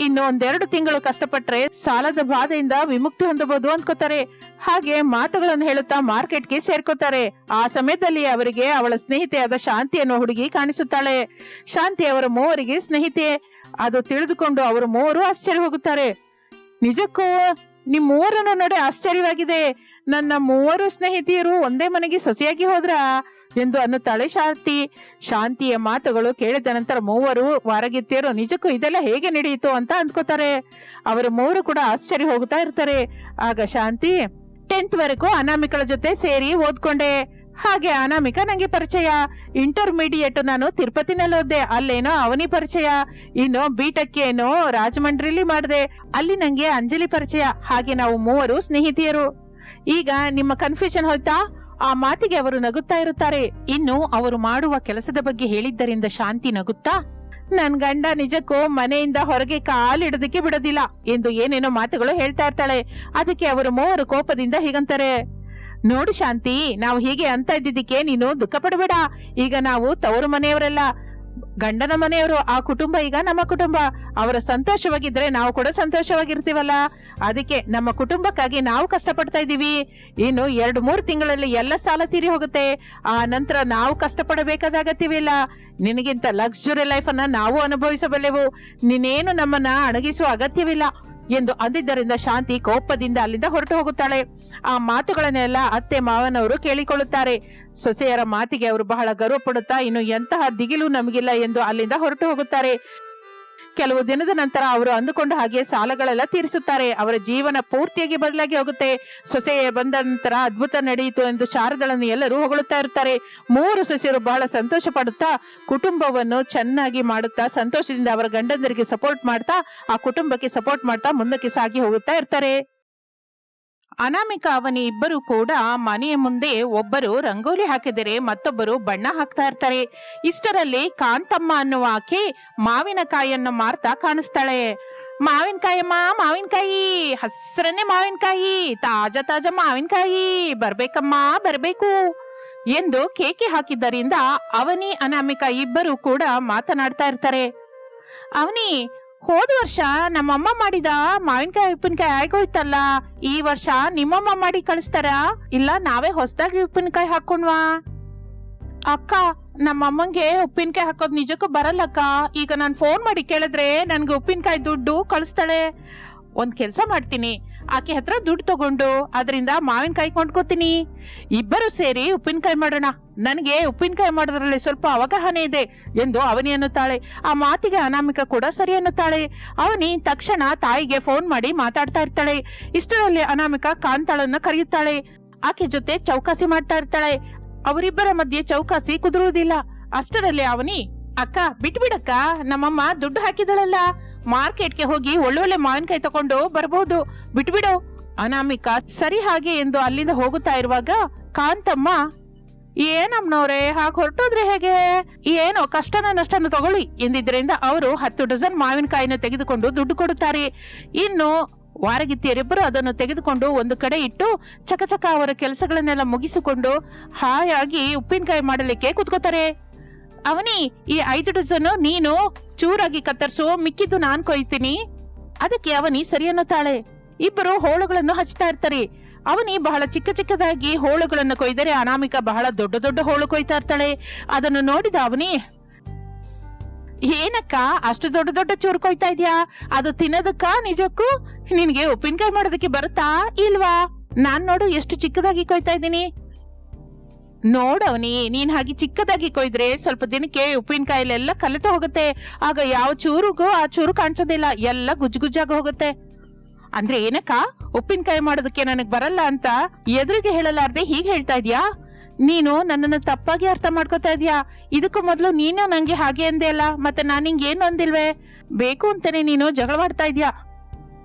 ಇನ್ನು ಒಂದೆರಡು ತಿಂಗಳು ಕಷ್ಟಪಟ್ರೆ ಸಾಲದ ಬಾಧೆಯಿಂದ ವಿಮುಕ್ತಿ ಹೊಂದಬಹುದು ಅನ್ಕೋತಾರೆ ಹಾಗೆ ಮಾತುಗಳನ್ನು ಹೇಳುತ್ತಾ ಮಾರ್ಕೆಟ್ಗೆ ಸೇರ್ಕೋತಾರೆ. ಆ ಸಮಯದಲ್ಲಿ ಅವರಿಗೆ ಅವಳ ಸ್ನೇಹಿತೆಯಾದ ಶಾಂತಿ ಅನ್ನೋ ಹುಡುಗಿ ಕಾಣಿಸುತ್ತಾಳೆ. ಶಾಂತಿ ಅವರ ಮೂವರಿಗೆ ಸ್ನೇಹಿತೆ. ಅದು ತಿಳಿದುಕೊಂಡು ಅವರ ಮೂವರು ಆಶ್ಚರ್ಯ ಹೋಗುತ್ತಾರೆ. ನಿಜಕ್ಕೂ ನಿಮ್ ಮೂವರನ್ನು ನೋಡಿ ಆಶ್ಚರ್ಯವಾಗಿದೆ. ನನ್ನ ಮೂವರು ಸ್ನೇಹಿತೆಯರು ಒಂದೇ ಮನೆಗೆ ಸೊಸೆಯಾಗಿ ಹೋದ್ರ? ಎಂದು ಅನ್ನುತ್ತಾಳೆ ಶಾಂತಿ, ಶಾಂತಿಯ ಮಾತುಗಳು ಕೇಳಿದ ನಂತರ ಮೂವರು ವಾರಗಿತ್ತಿಯರು, ನಿಜಕ್ಕೂ ಇದೆಲ್ಲ ಹೇಗೆ ನಡೆಯಿತು? ಅಂತ ಅಂದ್ಕೋತಾರೆ. ಅವರು ಮೂವರು ಕೂಡ ಆಶ್ಚರ್ಯ ಹೋಗ್ತಾ ಇರ್ತಾರೆ. ಆಗ ಶಾಂತಿ, ಟೆಂತ್ ವರೆಗೂ ಅನಾಮಿಕಳ ಜೊತೆ ಸೇರಿ ಓದ್ಕೊಂಡೆ. ಹಾಗೆ ಅನಾಮಿಕ ನಂಗೆ ಪರಿಚಯ. ಇಂಟರ್ಮೀಡಿಯೇಟ್ ನಾನು ತಿರುಪತಿನಲ್ಲಿ ಓದ್ದೆ ಅಲ್ಲೇನೋ ಅವನಿ ಪರಿಚಯ. ಇನ್ನು ಬೀಟಕ್ಕೇನೋ ರಾಜಮಂಡ್ರಿಲಿ ಮಾಡಿದೆ. ಅಲ್ಲಿ ನಂಗೆ ಅಂಜಲಿ ಪರಿಚಯ. ಹಾಗೆ ನಾವು ಮೂವರು ಸ್ನೇಹಿತಿಯರು. ಈಗ ನಿಮ್ಮ ಕನ್ಫ್ಯೂಷನ್ ಹೋಯ್ತಾ? ಆ ಮಾತಿಗೆ ಅವರು ನಗುತ್ತಾ ಇರುತ್ತಾರೆ. ಇನ್ನು ಅವರು ಮಾಡುವ ಕೆಲಸದ ಬಗ್ಗೆ ಹೇಳಿದ್ದರಿಂದ ಶಾಂತಿ ನಗುತ್ತಾ, ನನ್ ಗಂಡ ನಿಜಕ್ಕೂ ಮನೆಯಿಂದ ಹೊರಗೆ ಕಾಲಿಡೋದಕ್ಕೆ ಬಿಡೋದಿಲ್ಲ ಎಂದು ಏನೇನೋ ಮಾತುಗಳು ಹೇಳ್ತಾ ಇರ್ತಾಳೆ. ಅದಕ್ಕೆ ಅವರು ಮೂವರು ಕೋಪದಿಂದ ಹೀಗಂತಾರೆ, ನೋಡು ಶಾಂತಿ, ನಾವು ಹೀಗೆ ಅಂತ ಇದ್ದಿದ್ದಕ್ಕೆ ನೀನು ದುಃಖ ಪಡಬೇಡ ಈಗ ನಾವು ತವರು ಮನೆಯವರೆಲ್ಲ. ಗಂಡನ ಮನೆಯವರು, ಆ ಕುಟುಂಬ ಈಗ ನಮ್ಮ ಕುಟುಂಬ. ಅವರ ಸಂತೋಷವಾಗಿದ್ರೆ ನಾವು ಕೂಡ ಸಂತೋಷವಾಗಿರ್ತೀವಲ್ಲ. ಅದಕ್ಕೆ ನಮ್ಮ ಕುಟುಂಬಕ್ಕಾಗಿ ನಾವು ಕಷ್ಟಪಡ್ತಾ ಇದ್ದೀವಿ. ಇನ್ನು ಎರಡು, ಮೂರು ತಿಂಗಳಲ್ಲಿ ಎಲ್ಲ ಸಾಲ ತೀರಿ ಹೋಗುತ್ತೆ. ಆ ನಂತರ ನಾವು ಕಷ್ಟಪಡಬೇಕಾದ ಅಗತ್ಯವಿಲ್ಲ ನಿನಗಿಂತ ಲಕ್ಸುರಿ ಲೈಫನ್ನು ನಾವು ಅನುಭವಿಸಬಲ್ಲೆವು. ನೀನೇನು ನಮ್ಮನ್ನ ಅಣಗಿಸುವ ಅಗತ್ಯವಿಲ್ಲ ಎಂದು ಅಂದಿದ್ದರಿಂದ ಶಾಂತಿ ಕೋಪದಿಂದ ಅಲ್ಲಿಂದ ಹೊರಟು ಹೋಗುತ್ತಾಳೆ. ಆ ಮಾತುಗಳನ್ನೆಲ್ಲ ಅತ್ತೆ ಮಾವನವರು ಕೇಳಿಕೊಳ್ಳುತ್ತಾರೆ. ಸೊಸೆಯರ ಮಾತಿಗೆ ಅವರು ಬಹಳ ಗರ್ವ ಪಡುತ್ತಾ ಇನ್ನು ಎಂತಹ ದಿಗಿಲು ನಮಗಿಲ್ಲ ಎಂದು ಅಲ್ಲಿಂದ ಹೊರಟು ಹೋಗುತ್ತಾರೆ. ಕೆಲವು ದಿನದ ನಂತರ ಅವರು ಅಂದುಕೊಂಡ ಹಾಗೆ ಸಾಲಗಳೆಲ್ಲ ತೀರಿಸುತ್ತಾರೆ. ಅವರ ಜೀವನ ಪೂರ್ತಿಯಾಗಿ ಬದಲಾಗಿ ಹೋಗುತ್ತೆ. ಸೊಸೆ ಬಂದ ನಂತರ ಅದ್ಭುತ ನಡೆಯಿತು ಎಂದು ಶಾರದಳನ್ನು ಎಲ್ಲರೂ ಹೊಗಳುತ್ತಾ ಇರ್ತಾರೆ ಮೂರು ಸೊಸೆಯರು ಬಹಳ ಸಂತೋಷ ಪಡುತ್ತಾ, ಕುಟುಂಬವನ್ನು ಚೆನ್ನಾಗಿ ಮಾಡುತ್ತಾ, ಸಂತೋಷದಿಂದ ಅವರ ಗಂಡಂದರಿಗೆ ಸಪೋರ್ಟ್ ಮಾಡ್ತಾ, ಆ ಕುಟುಂಬಕ್ಕೆ ಸಪೋರ್ಟ್ ಮಾಡ್ತಾ ಮುಂದಕ್ಕೆ ಸಾಗಿ ಹೋಗುತ್ತಾ ಇರ್ತಾರೆ. ಅನಾಮಿಕ ಅವನಿ ಇಬ್ಬರು ಕೂಡ ಮನೆಯ ಮುಂದೆ ಒಬ್ಬರು ರಂಗೋಲಿ ಹಾಕಿದರೆ ಮತ್ತೊಬ್ಬರು ಬಣ್ಣ ಹಾಕ್ತಾ ಇರ್ತಾರೆ. ಇಷ್ಟರಲ್ಲಿ ಕಾಂತಮ್ಮ ಅನ್ನುವ ಆಕೆ ಮಾವಿನಕಾಯಿಯನ್ನು ಮಾರ್ತಾ ಕಾಣಿಸ್ತಾಳೆ. ಮಾವಿನಕಾಯಮ್ಮ ಮಾವಿನಕಾಯಿ! ಹಸ್ರನ್ನೇ ಮಾವಿನಕಾಯಿ! ತಾಜಾ ತಾಜಾ ಮಾವಿನಕಾಯಿ! ಬರ್ಬೇಕಮ್ಮ, ಬರ್ಬೇಕು! ಎಂದು ಕೇಕೆ ಹಾಕಿದ್ದರಿಂದ ಅವನಿ, ಅನಾಮಿಕ ಇಬ್ಬರು ಕೂಡ ಮಾತನಾಡ್ತಾ ಇರ್ತಾರೆ. ಅವನಿ ಹೋದ ವರ್ಷ ನಮ್ಮಮ್ಮ ಮಾಡಿದ ಮಾವಿನಕಾಯಿ, ಉಪ್ಪಿನಕಾಯಿ ಆಗೋಯ್ತಲ್ಲ? ಈ ವರ್ಷ ನಿಮ್ಮಮ್ಮ ಮಾಡಿ ಕಳಿಸ್ತಾರ? ಇಲ್ಲ, ನಾವೇ ಹೊಸದಾಗಿ ಉಪ್ಪಿನಕಾಯಿ ಹಾಕೊಂಡ್ವಾ ಅಕ್ಕ, ನಮ್ಮಮ್ಮಂಗೆ ಉಪ್ಪಿನಕಾಯಿ ಹಾಕೋದ್ ನಿಜಕ್ಕೂ ಬರಲ್ಲಕ್ಕ ಈಗ ನಾನು ಫೋನ್ ಮಾಡಿ ಕೇಳಿದ್ರೆ ನನ್ಗೆ ಉಪ್ಪಿನಕಾಯಿ ದುಡ್ಡು ಕಳಿಸ್ತಾಳೆ. ಒಂದ್ ಕೆಲಸ ಮಾಡ್ತೀನಿ. ಆಕೆ ಹತ್ರ ದುಡ್ಡು ತಗೊಂಡು, ಅದರಿಂದ ಮಾವಿನಕಾಯಿ ಕೊಂಡ್ಕೋತೀನಿ. ಇಬ್ಬರು ಸೇರಿ ಉಪ್ಪಿನಕಾಯಿ ಮಾಡೋಣ. ನನಗೆ ಉಪ್ಪಿನಕಾಯಿ ಮಾಡೋದ್ರಲ್ಲಿ ಸ್ವಲ್ಪ ಅವಗಾಹನೆ ಇದೆ ಎಂದು ಅವನಿ ಅನ್ನುತ್ತಾಳೆ. ಆ ಮಾತಿಗೆ ಅನಾಮಿಕ ಕೂಡ ಸರಿ ಅನ್ನುತ್ತಾಳೆ. ಅವನಿ ತಕ್ಷಣ ತಾಯಿಗೆ ಫೋನ್ ಮಾಡಿ ಮಾತಾಡ್ತಾ ಇರ್ತಾಳೆ. ಇಷ್ಟರಲ್ಲಿ ಅನಾಮಿಕ ಕಾಂತಾಳನ್ನು ಕರೆಯುತ್ತಾಳೆ. ಆಕೆ ಜೊತೆ ಚೌಕಾಸಿ ಮಾಡ್ತಾ ಇರ್ತಾಳೆ. ಅವರಿಬ್ಬರ ಮಧ್ಯೆ ಚೌಕಾಸಿ ಕುದುರುವುದಿಲ್ಲ. ಅಷ್ಟರಲ್ಲಿ ಅವನಿ, ಅಕ್ಕ, ಬಿಟ್ಬಿಡಕ್ಕ, ನಮ್ಮಮ್ಮ ದುಡ್ಡು ಹಾಕಿದಳಲ್ಲ. ಮಾರ್ಕೆಟ್ಗೆ ಹೋಗಿ ಒಳ್ಳೊಳ್ಳೆ ಮಾವಿನಕಾಯಿ ತಕೊಂಡು ಬರಬಹುದು ಬಿಟ್ಬಿಡು. ಅನಾಮಿಕಾ, ಸರಿ ಹಾಗೆ ಎಂದು ಅಲ್ಲಿಂದ ಹೋಗುತ್ತಾ ಇರುವಾಗ ಕಾಂತಮ್ಮ, ಏನಮ್ಮನವ್ರೆ, ಹಾಗೆ ಹೊರಟೋದ್ರೆ ಹೇಗೆ? ಏನೋ ಕಷ್ಟನ ನಷ್ಟನ ತಗೊಳ್ಳಿ ಎಂದಿದ್ದರಿಂದ ಅವರು ಹತ್ತು ಡಜನ್ ಮಾವಿನಕಾಯಿನ ತೆಗೆದುಕೊಂಡು ದುಡ್ಡು ಕೊಡುತ್ತಾರೆ. ಇನ್ನು ವಾರಗಿತ್ತಿಯರಿಬ್ಬರು ಅದನ್ನು ತೆಗೆದುಕೊಂಡು ಒಂದು ಕಡೆ ಇಟ್ಟು ಚಕಚಕ ಅವರ ಕೆಲಸಗಳನ್ನೆಲ್ಲ ಮುಗಿಸಿಕೊಂಡು ಹಾಯಾಗಿ ಉಪ್ಪಿನಕಾಯಿ ಮಾಡಲಿಕ್ಕೆ ಕುತ್ಕೋತಾರೆ. ಅವನಿ, ಈ ಐದು ಡಜನ್ ನೀನು ಚೂರಾಗಿ ಕತ್ತರಿಸು, ಮಿಕ್ಕಿದ್ದು ನಾನ್ ಕೊಯ್ತೀನಿ. ಅದಕ್ಕೆ ಅವನಿ ಸರಿ ಅನ್ನುತ್ತಾಳೆ. ಇಬ್ಬರು ಹೋಳುಗಳನ್ನು ಹಚ್ತಾ ಇರ್ತಾರೆ. ಅವನಿ ಬಹಳ ಚಿಕ್ಕ ಚಿಕ್ಕದಾಗಿ ಹೋಳುಗಳನ್ನು ಕೊಯ್ದರೆ ಅನಾಮಿಕ ಬಹಳ ದೊಡ್ಡ ದೊಡ್ಡ ಹೋಳು ಕೊಯ್ತಾ ಇರ್ತಾಳೆ. ಅದನ್ನು ನೋಡಿದ ಅವನಿ, ಏನಕ್ಕ, ಅಷ್ಟು ದೊಡ್ಡ ದೊಡ್ಡ ಚೂರು ಕೊಯ್ತಾ ಇದ್ಯಾ? ಅದು ತಿನ್ನೋದಕ್ಕ ನಿಜಕ್ಕೂ? ನಿನ್ಗೆ ಉಪ್ಪಿನಕಾಯಿ ಮಾಡೋದಕ್ಕೆ ಬರುತ್ತಾ ಇಲ್ವಾ? ನಾನ್ ನೋಡು, ಎಷ್ಟು ಚಿಕ್ಕದಾಗಿ ಕೊಯ್ತಾ ಇದ್ದೀನಿ. ನೋಡವನಿ, ನೀನ್ ಹಾಗೆ ಚಿಕ್ಕದಾಗಿ ಕೊಯ್ದ್ರೆ ಸ್ವಲ್ಪ ದಿನಕ್ಕೆ ಉಪ್ಪಿನಕಾಯಿಲೆಲ್ಲ ಕಲಿತು ಹೋಗುತ್ತೆ. ಆಗ ಯಾವ ಚೂರಿಗೂ ಆ ಚೂರು ಕಾಣಿಸೋದಿಲ್ಲ, ಎಲ್ಲ ಗುಜ್ಜು ಗುಜ್ಜಾಗಿ ಹೋಗುತ್ತೆ. ಅಂದ್ರೆ ಏನಕ್ಕ, ಉಪ್ಪಿನಕಾಯಿ ಮಾಡೋದಕ್ಕೆ ನನಗ್ ಬರಲ್ಲ ಅಂತ ಎದುರಿಗೆ ಹೇಳಲಾರ್ದೆ ಹೀಗೆ ಹೇಳ್ತಾ ಇದ್ಯಾ? ನೀನು ನನ್ನನ್ನು ತಪ್ಪಾಗಿ ಅರ್ಥ ಮಾಡ್ಕೋತಾ ಇದೀಯಾ? ಇದಕ್ಕೂ ಮೊದಲು ನೀನು ನಂಗೆ ಹಾಗೆ ಅಂದೆ ಅಲ್ಲ, ಮತ್ತೆ ನಾನು ನಿಂಗೆ ಏನು ಅಂದಿಲ್ವೇ? ಬೇಕು ಅಂತಾನೆ ನೀನು ಜಗಳವಾಡ್ತಾ ಇದ್ಯಾ?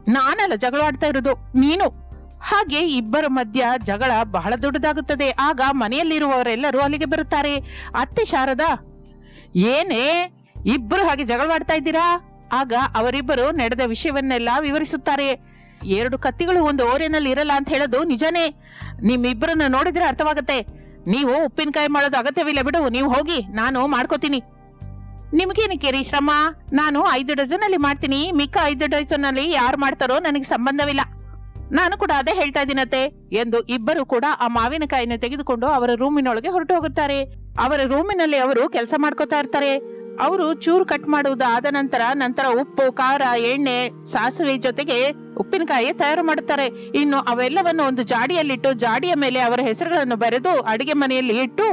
ನಾನಲ್ಲ ಜಗಳವಾಡ್ತಾ ಇರೋದು, ನೀನು. ಹಾಗೆ ಇಬ್ಬರ ಮಧ್ಯ ಜಗಳ ಬಹಳ ದೊಡ್ಡದಾಗುತ್ತದೆ. ಆಗ ಮನೆಯಲ್ಲಿರುವವರೆಲ್ಲರೂ ಅಲ್ಲಿಗೆ ಬರುತ್ತಾರೆ. ಅತ್ತೆ ಶಾರದಾ, ಏನೇ ಇಬ್ಬರು ಹಾಗೆ ಜಗಳವಾಡ್ತಾ ಇದ್ದೀರಾ? ಆಗ ಅವರಿಬ್ಬರು ನಡೆದ ವಿಷಯವನ್ನೆಲ್ಲ ವಿವರಿಸುತ್ತಾರೆ. ಎರಡು ಕತ್ತಿಗಳು ಒಂದು ಓರೆನಲ್ಲಿ ಇರಲ್ಲ ಅಂತ ಹೇಳೋದು ನಿಜನೇ. ನಿಮ್ಮಿಬ್ಬರನ್ನ ನೋಡಿದ್ರೆ ಅರ್ಥವಾಗತ್ತೆ. ನೀವು ಉಪ್ಪಿನಕಾಯಿ ಮಾಡೋದು ಅಗತ್ಯವಿಲ್ಲ. ಬಿಡು, ನೀವು ಹೋಗಿ, ನಾನು ಮಾಡ್ಕೋತೀನಿ. ನಿಮ್ಗೇನು ಕೇರಿ ಶ್ರಮ? ನಾನು ಐದು ಡಜನ್ ಅಲ್ಲಿ ಮಾಡ್ತೀನಿ. ಮಿಕ್ಕ ಐದು ಡಜನ್ ಅಲ್ಲಿ ಯಾರು ಮಾಡ್ತಾರೋ ನನಗೆ ಸಂಬಂಧವಿಲ್ಲ. ನಾನು ಕೂಡ ಅದೇ ಹೇಳ್ತಾ ಇದ್ದೀನತ್ತೆ ಎಂದು ಇಬ್ಬರು ಕೂಡ ಆ ಮಾವಿನಕಾಯಿನ ತೆಗೆದುಕೊಂಡು ಅವರ ರೂಮಿನೊಳಗೆ ಹೊರಟು ಹೋಗುತ್ತಾರೆ. ಅವರ ರೂಮಿನಲ್ಲಿ ಅವರು ಕೆಲಸ ಮಾಡ್ಕೋತಾ ಇರ್ತಾರೆ. ಅವರು ಚೂರು ಕಟ್ ಮಾಡುವುದು ಆದ ನಂತರ ನಂತರ ಉಪ್ಪು, ಖಾರ, ಎಣ್ಣೆ, ಸಾಸಿವೆ ಜೊತೆಗೆ ಉಪ್ಪಿನಕಾಯಿ ತಯಾರು ಮಾಡುತ್ತಾರೆ. ಇನ್ನು ಅವೆಲ್ಲವನ್ನು ಒಂದು ಜಾಡಿಯಲ್ಲಿಟ್ಟು ಜಾಡಿಯ ಮೇಲೆ ಅವರ ಹೆಸರುಗಳನ್ನು ಬರೆದು ಅಡಿಗೆ ಮನೆಯಲ್ಲಿ ಇಟ್ಟು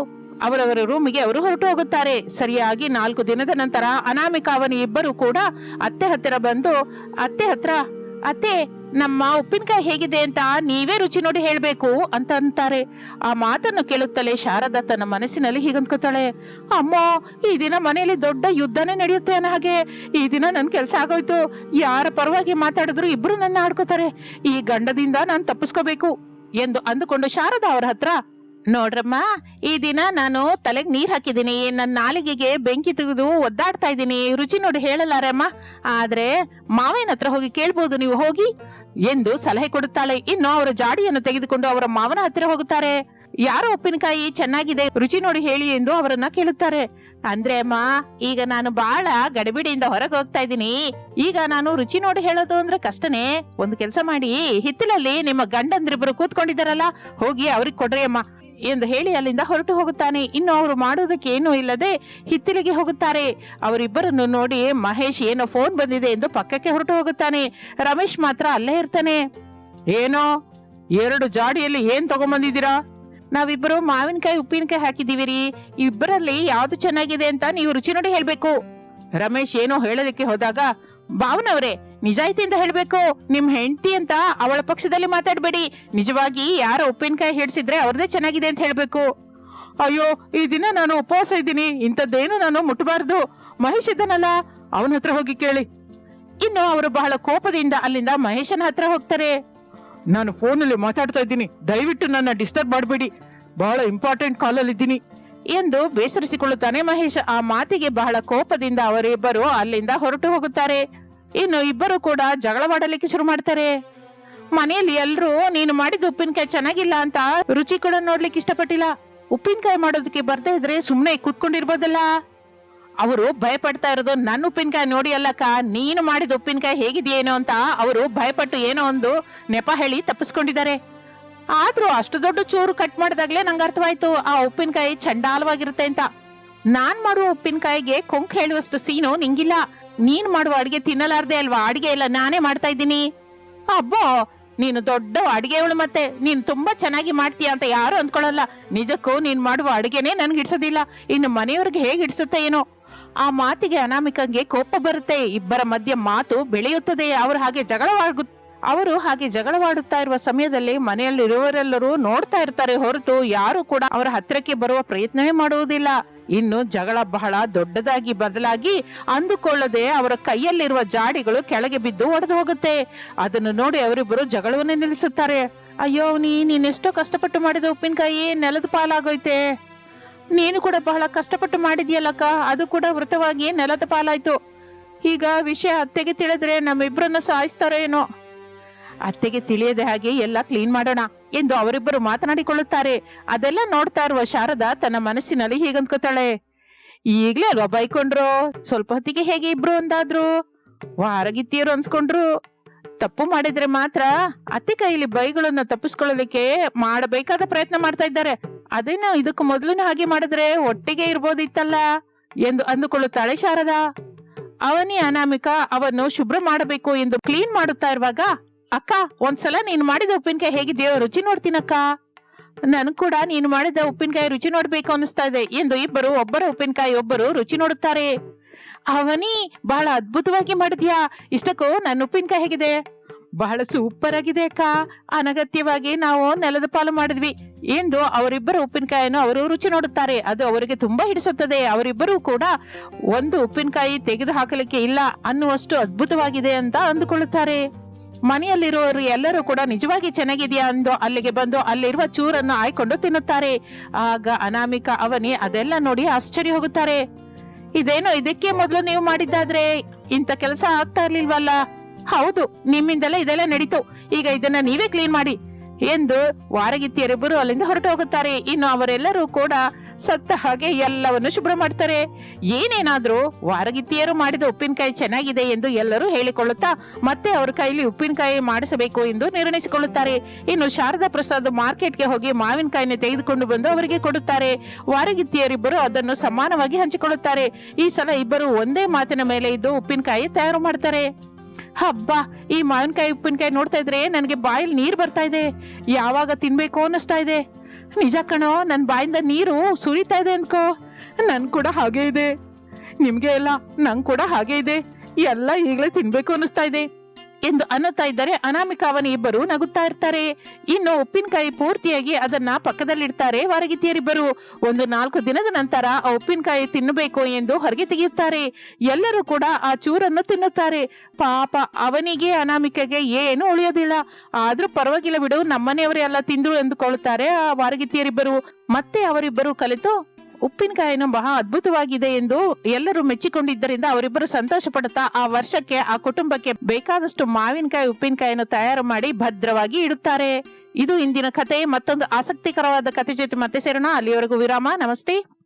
ಅವರವರ ರೂಮಿಗೆ ಅವರು ಹೊರಟು ಹೋಗುತ್ತಾರೆ. ಸರಿಯಾಗಿ ನಾಲ್ಕು ದಿನದ ನಂತರ ಅನಾಮಿಕಾವನಿ ಇಬ್ಬರು ಕೂಡ ಅತ್ತೆ ಹತ್ತಿರ ಬಂದು, ಅತ್ತೆ ಹತ್ರ, ಅತ್ತೆ ನಮ್ಮ ಉಪ್ಪಿನಕಾಯಿ ಹೇಗಿದೆ ಅಂತ ನೀವೇ ರುಚಿ ನೋಡಿ ಹೇಳಬೇಕು ಅಂತ ಅಂತಾರೆ. ಆ ಮಾತನ್ನು ಕೇಳುತ್ತಲೇ ಶಾರದಾ ತನ್ನ ಮನಸ್ಸಿನಲ್ಲಿ ಹೀಗಂದ್ಕೋತಾಳೆ ಅಮ್ಮ, ಈ ದಿನ ಮನೆಯಲ್ಲಿ ದೊಡ್ಡ ಯುದ್ಧನೇ ನಡೆಯುತ್ತೆ ಅನ್ನೋ ಹಾಗೆ. ಈ ದಿನ ನನ್ನ ಕೆಲಸ ಆಗೋಯ್ತು. ಯಾರ ಪರವಾಗಿ ಮಾತಾಡಿದ್ರು ಇಬ್ರು ನನ್ನ ಆಡ್ಕೋತಾರೆ. ಈ ಗಂಡದಿಂದ ನಾನು ತಪ್ಪಿಸ್ಕೋಬೇಕು ಎಂದು ಅಂದುಕೊಂಡು ಶಾರದಾ ಅವರ ಹತ್ರ ನೋಡ್ರಮ್ಮ, ಈ ದಿನ ನಾನು ತಲೆಗೆ ನೀರ್ ಹಾಕಿದ್ದೀನಿ. ನನ್ನ ನಾಲಿಗೆಗೆ ಬೆಂಕಿ ತೆಗೆದು ಒದ್ದಾಡ್ತಾ ಇದ್ದೀನಿ. ರುಚಿ ನೋಡಿ ಹೇಳಲಾರಮ್ಮ. ಆದ್ರೆ ಮಾವಿನ ಹತ್ರ ಹೋಗಿ ಕೇಳ್ಬೋದು, ನೀವು ಹೋಗಿ. ಎಂದು ಸಲಹೆ ಕೊಡುತ್ತಾಳೆ. ಇನ್ನು ಅವರ ಜಾಡಿಯನ್ನು ತೆಗೆದುಕೊಂಡು ಅವರ ಮಾವನ ಹತ್ತಿರ ಹೋಗುತ್ತಾರೆ. ಯಾರೋ ಉಪ್ಪಿನಕಾಯಿ ಚೆನ್ನಾಗಿದೆ, ರುಚಿ ನೋಡಿ ಹೇಳಿ ಎಂದು ಅವರನ್ನ ಕೇಳುತ್ತಾರೆ. ಅಂದ್ರೆ ಅಮ್ಮ, ಈಗ ನಾನು ಬಹಳ ಗಡಿಬಿಡಿಯಿಂದ ಹೊರಗೆ ಹೋಗ್ತಾ ಇದ್ದೀನಿ. ಈಗ ನಾನು ರುಚಿ ನೋಡಿ ಹೇಳೋದು ಅಂದ್ರೆ ಕಷ್ಟನೇ. ಒಂದು ಕೆಲಸ ಮಾಡಿ, ಹಿತ್ತಲಲ್ಲಿ ನಿಮ್ಮ ಗಂಡಂದ್ರಿಬ್ರು ಕೂತ್ಕೊಂಡಿದ್ದಾರಲ್ಲ, ಹೋಗಿ ಅವ್ರಿಗೆ ಕೊಡ್ರಿ ಅಮ್ಮ. ಎಂದು ಹೇಳಿ ಅಲ್ಲಿಂದ ಹೊರಟು ಹೋಗುತ್ತಾನೆ. ಇನ್ನು ಅವರು ಮಾಡುವುದಕ್ಕೆ ಏನೂ ಇಲ್ಲದೆ ಹಿತ್ತಿಲಿಗೆ ಹೋಗುತ್ತಾರೆ. ಅವರಿಬ್ಬರನ್ನು ನೋಡಿ ಮಹೇಶ್, ಏನೋ ಫೋನ್ ಬಂದಿದೆ ಎಂದು ಪಕ್ಕಕ್ಕೆ ಹೊರಟು ಹೋಗುತ್ತಾನೆ. ರಮೇಶ್ ಮಾತ್ರ ಅಲ್ಲೇ ಇರ್ತಾನೆ. ಏನೋ, ಎರಡು ಜಾಡಿಯಲ್ಲಿ ಏನ್ ತಗೊಂಬಂದಿದ್ದೀರಾ? ನಾವಿಬ್ಬರು ಮಾವಿನಕಾಯಿ, ಉಪ್ಪಿನಕಾಯಿ ಹಾಕಿದೀವಿ ರೀ ಇಬ್ಬರಲ್ಲಿ ಯಾವ್ದು ಚೆನ್ನಾಗಿದೆ ಅಂತ ನೀವು ರುಚಿ ನೋಡಿ ಹೇಳ್ಬೇಕು. ರಮೇಶ್ ಏನೋ ಹೇಳೋದಕ್ಕೆ ಹೋದಾಗ, ಭಾವನವ್ರೆ ನಿಜಾಯಿತಿಯಿಂದ ಹೇಳ್ಬೇಕು, ನಿಮ್ ಹೆಂಡತಿ ಅಂತ ಅವಳ ಪಕ್ಷದಲ್ಲಿ ಮಾತಾಡಬೇಡಿ. ನಿಜವಾಗಿ ಯಾರ ಉಪ್ಪಿನಕಾಯಿ ಹಿಡಿಸಿದ್ರೆ ಅವ್ರದೇ ಚೆನ್ನಾಗಿದೆ ಅಂತ ಹೇಳಬೇಕು. ಅಯ್ಯೋ, ಈ ದಿನ ನಾನು ಉಪವಾಸ ಇದ್ದೀನಿ, ಇಂಥದ್ದೇನು ನಾನು ಮುಟ್ಟಬಾರ್ದು ಮಹೇಶ್ ಇದ್ದಾನಲ್ಲ, ಅವನ ಹತ್ರ ಹೋಗಿ ಕೇಳಿ. ಇನ್ನು ಅವರು ಬಹಳ ಕೋಪದಿಂದ ಅಲ್ಲಿಂದ ಮಹೇಶನ ಹತ್ರ ಹೋಗ್ತಾರೆ. ನಾನು ಫೋನಲ್ಲಿ ಮಾತಾಡ್ತಾ ಇದ್ದೀನಿ, ದಯವಿಟ್ಟು ನನ್ನ ಡಿಸ್ಟರ್ಬ್ ಮಾಡಬೇಡಿ. ಬಹಳ ಇಂಪಾರ್ಟೆಂಟ್ ಕಾಲಲ್ಲಿ ಇದ್ದೀನಿ ಎಂದು ಬೇಸರಿಸಿಕೊಳ್ಳುತ್ತಾನೆ ಮಹೇಶ್. ಆ ಮಾತಿಗೆ ಬಹಳ ಕೋಪದಿಂದ ಅವರಿಬ್ಬರು ಅಲ್ಲಿಂದ ಹೊರಟು ಹೋಗುತ್ತಾರೆ. ಇನ್ನು ಇಬ್ಬರು ಕೂಡ ಜಗಳವಾಡಲಿಕ್ಕೆ ಶುರು ಮಾಡ್ತಾರೆ. ಮನೆಯಲ್ಲಿ ಎಲ್ರು, ನೀನು ಮಾಡಿದ ಉಪ್ಪಿನಕಾಯಿ ಚೆನ್ನಾಗಿಲ್ಲ ಅಂತ ರುಚಿ ಕೂಡ ನೋಡ್ಲಿಕ್ಕೆ ಇಷ್ಟಪಟ್ಟಿಲ್ಲ. ಉಪ್ಪಿನಕಾಯಿ ಮಾಡೋದಕ್ಕೆ ಬರ್ತಾ ಇದ್ರೆ ಸುಮ್ಮನೆ ಕೂತ್ಕೊಂಡಿರ್ಬೋದಲ್ಲ? ಅವರು ಭಯಪಡ್ತಾ ಇರೋದು, ನನ್ನ ಉಪ್ಪಿನಕಾಯಿ ನೋಡಿ ಅಲ್ಲಕ್ಕ, ನೀನು ಮಾಡಿದ ಉಪ್ಪಿನಕಾಯಿ ಹೇಗಿದೆಯೇನೋ ಅಂತ ಅವರು ಭಯಪಟ್ಟು ಏನೋ ಒಂದು ನೆಪ ಹೇಳಿ ತಪ್ಪಿಸ್ಕೊಂಡಿದ್ದಾರೆ. ಆದ್ರೂ ಅಷ್ಟು ದೊಡ್ಡ ಚೂರು ಕಟ್ ಮಾಡಿದಾಗ್ಲೇ ನಂಗೆ ಅರ್ಥವಾಯ್ತು, ಆ ಉಪ್ಪಿನಕಾಯಿ ಚಂಡಾಲವಾಗಿರುತ್ತೆ ಅಂತ. ನಾನ್ ಮಾಡುವ ಉಪ್ಪಿನಕಾಯಿಗೆ ಕೊಂಕ್ ಹೇಳುವಷ್ಟು ಸೀನು ನಿಂಗಿಲ್ಲ. ನೀನ್ ಮಾಡುವ ಅಡಿಗೆ ತಿನ್ನಲಾರ್ದೆ ಅಲ್ವಾ? ಅಡಿಗೆ ಎಲ್ಲ ನಾನೇ ಮಾಡ್ತಾ ಇದ್ದೀನಿ. ಅಬ್ಬೋ, ನೀನು ದೊಡ್ಡ ಅಡಿಗೆವಳು ಮತ್ತೆ. ನೀನು ತುಂಬಾ ಚೆನ್ನಾಗಿ ಮಾಡ್ತೀಯ ಅಂತ ಯಾರು ಅಂದ್ಕೊಳ್ಳಲ್ಲ. ನಿಜಕ್ಕೂ ನೀನ್ ಮಾಡುವ ಅಡಿಗೆನೇ ನನ್ಗೆ ಹಿಡ್ಸೋದಿಲ್ಲ. ಇನ್ನು ಮನೆಯವ್ರಿಗೆ ಹೇಗೆ ಹಿಡ್ಸುತ್ತೆ ಏನೋ? ಆ ಮಾತಿಗೆ ಅನಾಮಿಕಂಗೆ ಕೋಪ ಬರುತ್ತೆ. ಇಬ್ಬರ ಮಧ್ಯೆ ಮಾತು ಬೆಳೆಯುತ್ತದೆ. ಅವ್ರ ಹಾಗೆ ಜಗಳವಾಗು ಅವರು ಹಾಗೆ ಜಗಳವಾಡುತ್ತಾ ಇರುವ ಸಮಯದಲ್ಲಿ ಮನೆಯಲ್ಲಿರುವವರೆಲ್ಲರೂ ನೋಡ್ತಾ ಇರ್ತಾರೆ ಹೊರತು ಯಾರು ಕೂಡ ಅವರ ಹತ್ತಿರಕ್ಕೆ ಬರುವ ಪ್ರಯತ್ನವೇ ಮಾಡುವುದಿಲ್ಲ. ಇನ್ನು ಜಗಳ ಬಹಳ ದೊಡ್ಡದಾಗಿ ಬದಲಾಗಿ ಅಂದುಕೊಳ್ಳದೆ ಅವರ ಕೈಯಲ್ಲಿರುವ ಜಾಡಿಗಳು ಕೆಳಗೆ ಬಿದ್ದು ಒಡೆದು ಹೋಗುತ್ತೆ. ಅದನ್ನು ನೋಡಿ ಅವರಿಬ್ಬರು ಜಗಳವನ್ನು ನಿಲ್ಲಿಸುತ್ತಾರೆ. ಅಯ್ಯೋ, ನೀ ನೀನೆಷ್ಟೋ ಕಷ್ಟಪಟ್ಟು ಮಾಡಿದ ಉಪ್ಪಿನಕಾಯಿ ನೆಲದ ಪಾಲಾಗೋಯ್ತೆ. ನೀನು ಕೂಡ ಬಹಳ ಕಷ್ಟಪಟ್ಟು ಮಾಡಿದ್ಯಲ್ಲಕ್ಕ, ಅದು ಕೂಡ ವೃತವಾಗಿ ನೆಲದ ಪಾಲಾಯ್ತು. ಈಗ ವಿಷಯ ಅತ್ತೆಗೆ ತಿಳಿದ್ರೆ ನಮ್ಮಿಬ್ಬರನ್ನ ಸಾಯಿಸ್ತಾರೋ ಏನೋ. ಅತ್ತೆಗೆ ತಿಳಿಯದೆ ಹಾಗೆ ಎಲ್ಲ ಕ್ಲೀನ್ ಮಾಡೋಣ ಎಂದು ಅವರಿಬ್ಬರು ಮಾತನಾಡಿಕೊಳ್ಳುತ್ತಾರೆ. ಅದೆಲ್ಲ ನೋಡ್ತಾ ಇರುವ ಶಾರದಾ ತನ್ನ ಮನಸ್ಸಿನಲ್ಲಿ ಹೀಗಂದ್ಕೋತಾಳೆ ಈಗ್ಲೇ ಅಲ್ವಾ ಬೈಕೊಂಡ್ರು? ಸ್ವಲ್ಪ ಹೊತ್ತಿಗೆ ಹೇಗೆ ಇಬ್ರು ಒಂದಾದ್ರು ವಾರಗಿತ್ತಿಯರು ಅನ್ಸ್ಕೊಂಡ್ರು. ತಪ್ಪು ಮಾಡಿದ್ರೆ ಮಾತ್ರ ಅತ್ತೆ ಕೈಯಲ್ಲಿ ಬೈಗಳನ್ನ ತಪ್ಪಿಸ್ಕೊಳ್ಳಲಿಕ್ಕೆ ಮಾಡಬೇಕಾದ ಪ್ರಯತ್ನ ಮಾಡ್ತಾ ಇದ್ದಾರೆ. ಅದೇನೋ ಇದಕ್ಕೂ ಮೊದಲು ಹಾಗೆ ಮಾಡಿದ್ರೆ ಒಟ್ಟಿಗೆ ಇರ್ಬೋದಿತ್ತಲ್ಲ ಎಂದು ಅಂದುಕೊಳ್ಳುತ್ತಾಳೆ ಶಾರದಾ. ಅವನಿ ಅನಾಮಿಕ, ಅವನ್ನು ಶುಭ್ರ ಮಾಡಬೇಕು ಎಂದು ಕ್ಲೀನ್ ಮಾಡುತ್ತಾ ಇರುವಾಗ ಅಕ್ಕ, ಒಂದ್ಸಲ ನೀನು ಮಾಡಿದ ಉಪ್ಪಿನಕಾಯಿ ಹೇಗಿದೆಯೋ ರುಚಿ ನೋಡ್ತೀನಕ್ಕ? ನನ್ ಕೂಡ ನೀನು ಮಾಡಿದ ಉಪ್ಪಿನಕಾಯಿ ರುಚಿ ನೋಡ್ಬೇಕು ಅನಿಸ್ತಾ ಇದೆ. ಎಂದು ಇಬ್ಬರು, ಒಬ್ಬರ ಉಪ್ಪಿನಕಾಯಿ, ಒಬ್ಬರು ರುಚಿ ನೋಡುತ್ತಾರೆ. ಅವನಿ, ಬಹಳ ಅದ್ಭುತವಾಗಿ ಮಾಡಿದ್ಯಾ? ಇಷ್ಟಕ್ಕೂ ನನ್ನ ಉಪ್ಪಿನಕಾಯಿ ಹೇಗಿದೆ? ಬಹಳ ಸೂಪರ್ ಆಗಿದೆ ಅಕ್ಕ. ಅನಗತ್ಯವಾಗಿ ನಾವು ನೆಲದ ಪಾಲು ಮಾಡಿದ್ವಿ ಎಂದು ಅವರಿಬ್ಬರ ಉಪ್ಪಿನಕಾಯನ್ನು ಅವರು ರುಚಿ ನೋಡುತ್ತಾರೆ. ಅದು ಅವರಿಗೆ ತುಂಬಾ ಹಿಡಿಸುತ್ತದೆ. ಅವರಿಬ್ಬರು ಕೂಡ ಒಂದು ಉಪ್ಪಿನಕಾಯಿ ತೆಗೆದು ಹಾಕಲಿಕ್ಕೆ ಇಲ್ಲ ಅನ್ನುವಷ್ಟು ಅದ್ಭುತವಾಗಿದೆ ಅಂತ ಅಂದುಕೊಳ್ಳುತ್ತಾರೆ. ಮನೆಯಲ್ಲಿರುವವರು ಎಲ್ಲರೂ ಕೂಡ ನಿಜವಾಗಿ ಚೆನ್ನಾಗಿದೆಯಾ ಅಂದು ಅಲ್ಲಿಗೆ ಬಂದು ಅಲ್ಲಿರುವ ಚೂರನ್ನು ಆಯ್ಕೊಂಡು ತಿನ್ನುತ್ತಾರೆ. ಆಗ ಅನಾಮಿಕ ಅವನಿ ಅದೆಲ್ಲ ನೋಡಿ ಆಶ್ಚರ್ಯ ಹೋಗುತ್ತಾರೆ. ಇದೇನೋ ಇದಕ್ಕೆ ಮೊದಲು ನೀವು ಮಾಡಿದ್ದಾದ್ರೆ? ಇಂಥ ಕೆಲಸ ಆಗ್ತಾ ಇರ್ಲಿಲ್ವಲ್ಲ? ಹೌದು, ನಿಮ್ಮಿಂದಲೇ ಇದೆಲ್ಲ ನಡೀತು. ಈಗ ಇದನ್ನ ನೀವೇ ಕ್ಲೀನ್ ಮಾಡಿ. ಎಂದು ವಾರಗಿತ್ತಿಯರಿಬ್ಬರು ಅಲ್ಲಿಂದ ಹೊರಟು ಹೋಗುತ್ತಾರೆ. ಇನ್ನು ಅವರೆಲ್ಲರೂ ಕೂಡ ಸತ್ತ ಹಾಗೆ ಎಲ್ಲವನ್ನು ಶುಭ್ರ ಮಾಡ್ತಾರೆ. ಏನೇನಾದ್ರೂ ವಾರಗಿತ್ತಿಯರು ಮಾಡಿದ ಉಪ್ಪಿನಕಾಯಿ ಚೆನ್ನಾಗಿದೆ ಎಂದು ಎಲ್ಲರೂ ಹೇಳಿಕೊಳ್ಳುತ್ತಾ ಮತ್ತೆ ಅವರ ಕೈಲಿ ಉಪ್ಪಿನಕಾಯಿ ಮಾಡಿಸಬೇಕು ಎಂದು ನಿರ್ಣಯಿಸಿಕೊಳ್ಳುತ್ತಾರೆ. ಇನ್ನು ಶಾರದಾ ಪ್ರಸಾದ್ ಮಾರ್ಕೆಟ್ಗೆ ಹೋಗಿ ಮಾವಿನಕಾಯಿನ ತೆಗೆದುಕೊಂಡು ಬಂದು ಅವರಿಗೆ ಕೊಡುತ್ತಾರೆ. ವಾರಗಿತ್ತಿಯರಿಬ್ಬರು ಅದನ್ನು ಸಮಾನವಾಗಿ ಹಂಚಿಕೊಳ್ಳುತ್ತಾರೆ. ಈ ಸಲ ಇಬ್ಬರು ಒಂದೇ ಮಾತಿನ ಮೇಲೆ ಇದ್ದು ಉಪ್ಪಿನಕಾಯಿ ತಯಾರು ಮಾಡ್ತಾರೆ. ಹಬ್ಬ, ಈ ಮಾವಿನಕಾಯಿ ಉಪ್ಪಿನಕಾಯಿ ನೋಡ್ತಾ ಇದ್ರೆ ನನಗೆ ಬಾಯಲ್ಲಿ ನೀರು ಬರ್ತಾ ಇದೆ. ಯಾವಾಗ ತಿನ್ಬೇಕು ಅನ್ನಿಸ್ತಾ ಇದೆ. ನಿಜ ಕಣೋ ನನ್ನ ಬಾಯಿಂದ ನೀರು ಸುರಿತಾ ಇದೆ ಅನ್ಕೋ. ನನ್ ಕೂಡ ಹಾಗೆ ಇದೆ. ನಿಮ್ಗೆ ಎಲ್ಲ ನಂಗೆ ಕೂಡ ಹಾಗೆ ಇದೆ. ಎಲ್ಲ ಈಗಲೇ ತಿನ್ಬೇಕು ಅನ್ನಿಸ್ತಾ ಇದೆ. ಎಂದು ಅನ್ನುತ್ತಾ ಇದ್ದರೆ ಅನಾಮಿಕ ಅವನ ಇಬ್ಬರು ನಗುತ್ತಾ ಇರ್ತಾರೆ. ಇನ್ನು ಉಪ್ಪಿನಕಾಯಿ ಪೂರ್ತಿಯಾಗಿ ಅದನ್ನ ಪಕ್ಕದಲ್ಲಿಡ್ತಾರೆ. ವಾರಗಿತಿಯರಿಬ್ಬರು ಒಂದು ನಾಲ್ಕು ದಿನದ ನಂತರ ಆ ಉಪ್ಪಿನಕಾಯಿ ತಿನ್ನಬೇಕು ಎಂದು ಹೊರಗೆ ತೆಗೆಯುತ್ತಾರೆ. ಎಲ್ಲರೂ ಕೂಡ ಆ ಚೂರನ್ನು ತಿನ್ನುತ್ತಾರೆ. ಪಾಪ ಅವನಿಗೆ, ಅನಾಮಿಕೆಗೆ ಏನು ಉಳಿಯೋದಿಲ್ಲ. ಆದ್ರೂ ಪರವಾಗಿಲ್ಲ ಬಿಡು. ನಮ್ಮನೆಯವರೇ ಎಲ್ಲ ತಿಂದ್ರು ಎಂದುಕೊಳ್ಳುತ್ತಾರೆ ಆ ವಾರಗಿತಿಯರಿಬ್ಬರು ಮತ್ತೆ ಅವರಿಬ್ಬರು ಕಲಿತು ಉಪ್ಪಿನಕಾಯಿನು ಬಹಳ ಅದ್ಭುತವಾಗಿದೆ ಎಂದು ಎಲ್ಲರೂ ಮೆಚ್ಚಿಕೊಂಡಿದ್ದರಿಂದ ಅವರಿಬ್ಬರು ಸಂತೋಷ ಪಡುತ್ತಾ ಆ ವರ್ಷಕ್ಕೆ, ಆ ಕುಟುಂಬಕ್ಕೆ ಬೇಕಾದಷ್ಟು ಮಾವಿನಕಾಯಿ, ಉಪ್ಪಿನಕಾಯಿಯನ್ನು ತಯಾರು ಮಾಡಿ ಭದ್ರವಾಗಿ ಇಡುತ್ತಾರೆ. ಇದು ಇಂದಿನ ಕತೆ. ಮತ್ತೊಂದು ಆಸಕ್ತಿಕರವಾದ ಕತೆ ಜೊತೆ ಮತ್ತೆ ಸೇರೋಣ. ಅಲ್ಲಿಯವರೆಗೂ ವಿರಾಮ. ನಮಸ್ತೆ.